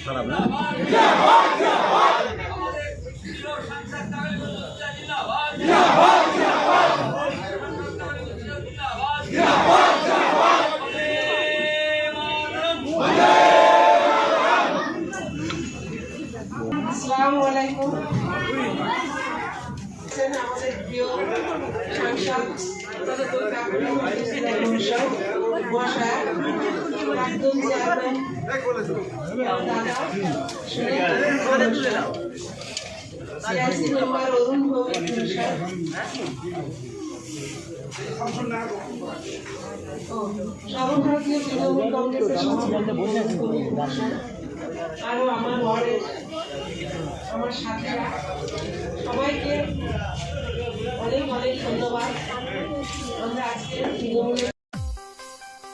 খারাপ না আসসালামু আলাইকুম। আমাদের মহাশয় একদম চেয়ারম্যান অরুণ ও, সর্বভারতীয় তৃণমূল কংগ্রেসের আরও আমার ওয়ার্ডের আমার সাথীরা সবাইকে অনেক অনেক ধন্যবাদ। আমরা আজকে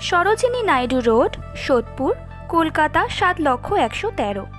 সরোজিনী নাইডু রোড সোদপুর কলকাতা সাত লক্ষ একশো তেরো।